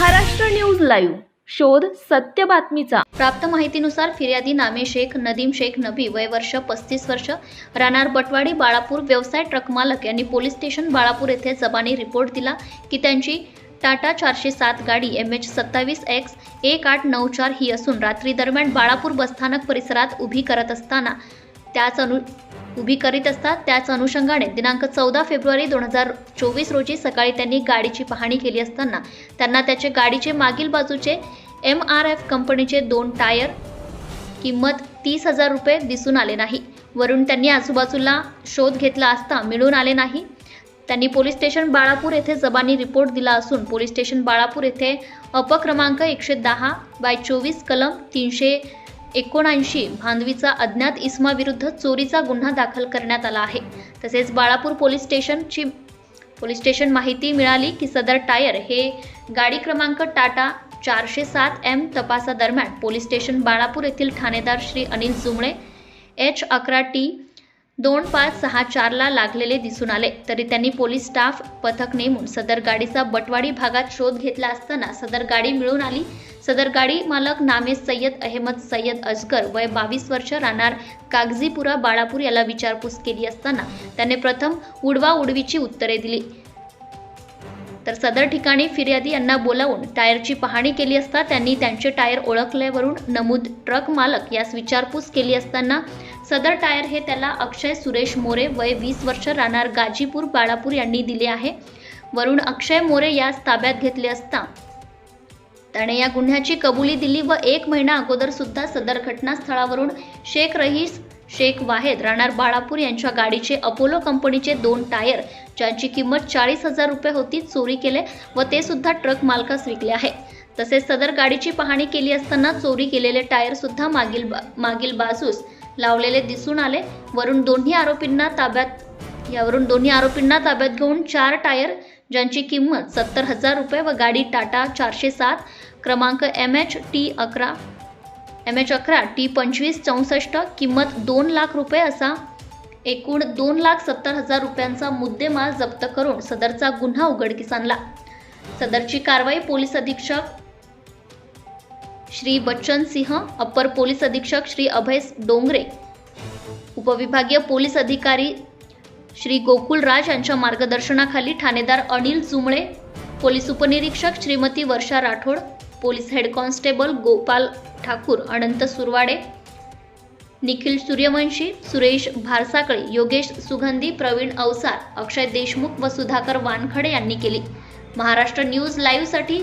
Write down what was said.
Maharashtra news live. शोध सत्य बातमीचा. प्राप्त माहितीनुसार फिर्यादी नामे शेख नदीम शेख नबी वय वर्ष पस्तीस वर्ष राहणार बटवाडी बाळापूर व्यवसाय ट्रक मालक यांनी पोलीस स्टेशन बाळापूर येथे जबानी रिपोर्ट दिला की त्यांची टाटा चारशे सात गाडी एम एच सत्तावीस एक्स एक आठ नऊ चार ही असून रात्री दरम्यान बाळापूर बसस्थानक परिसरात उभी करत असताना त्याच अनु उभी करीत असतात. त्याच अनुषंगाने दिनांक चौदा फेब्रुवारी दोन हजार चोवीस रोजी सकाळी त्यांनी गाडीची पाहणी केली असताना त्यांना त्याचे गाडीचे मागील बाजूचे एम आर एफ कंपनीचे दोन टायर किंमत तीस हजार रुपये दिसून आले नाही. वरून त्यांनी आजूबाजूला शोध घेतला असता मिळून आले नाही. त्यांनी पोलीस स्टेशन बाळापूर येथे जबानी रिपोर्ट दिला असून पोलीस स्टेशन बाळापूर येथे अपक्रमांक एकशे दहा बाय चोवीस कलम तीनशे एकोणऐंशी भांदवीचा अज्ञात इस्माविरुद्ध चोरीचा गुन्हा दाखल करण्यात आला आहे. तसेच बाळापूर पोलीस स्टेशनची पोलीस स्टेशन माहिती मिळाली की सदर टायर हे गाडी क्रमांक टाटा चारशे सात एम तपासादरम्यान पोलीस स्टेशन बाळापूर येथील ठाणेदार श्री अनिल जुमळे एच अकरा टी दोन पाच सहा चारला लागलेले दिसून आले. तरी त्यांनी पोलीस स्टाफ पथक नेमून सदर गाडीचा बटवाडी भागात शोध घेतला असताना सदर गाडी मिळून आली. सदर गाडी मालक नामे सय्यद अहमद सय्यद अजगर वय बावीस वर्ष राहणार कागजीपुरा बाळापूर याला विचारपूस केली असताना त्याने प्रथम उडवा उडवीची उत्तरे दिली. तर सदर ठिकाणी फिर्यादी यांना बोलावून टायरची पाहणी केली असता त्यांनी त्यांचे टायर ओळखल्यावरून नमूद ट्रक मालक यास विचारपूस केली असताना सदर टायर हे त्याला अक्षय सुरेश मोरे वय वीस वर्ष राहणार गाजीपूर बाळापूर यांनी दिले आहे. वरून अक्षय मोरे यास ताब्यात घेतले असता त्याने या गुन्ह्याची कबुली दिली व एक महिना अगोदर सुद्धा सदर घटनास्थळावरून शेख रहीस शेख वाहेद राहणार बाळापूर यांच्या गाडीचे अपोलो कंपनीचे दोन टायर ज्यांची किंमत चाळीस हजार रुपये होती चोरी केले व ते सुद्धा ट्रक मालकास विकले आहे. तसेच सदर गाडीची पाहणी केली असताना चोरी केलेले टायर सुद्धा मागील बा- मागील बाजूस लावलेले दिसून आले. वरून दोन्ही आरोपींना ताब्यात यावरून दोन्ही आरोपींना ताब्यात घेऊन चार टायर ज्यांची किंमत सत्तर हजार रुपये व गाडी टाटा चारशे सात क्रमांक एम एच टी अकरा एम एच अकरा टी पंचवीस चौसष्ट किंमत दोन लाख रुपये असा एकूण दोन लाख सत्तर हजार रुपयांचा मुद्देमाल जप्त करून सदरचा गुन्हा उघडकीस आणला. सदरची कारवाई पोलीस अधीक्षक श्री बच्चन सिंह अप्पर पोलीस अधीक्षक श्री अभय डोंगरे उपविभागीय पोलीस अधिकारी श्री गोकुल राज यांच्या मार्गदर्शनाखाली ठाणेदार अनिल जुमळे पोलीस उपनिरीक्षक Shrimati Varsha Rathod police head constable Gopal Thakur Anant Surwade Nikhil Suryavanshi Suresh Bharsakale Yogesh Sugandhi Pravin Avsar अक्षय देशमुख व सुधाकर वानखडे यांनी केली. महाराष्ट्र न्यूज लाईव्हसाठी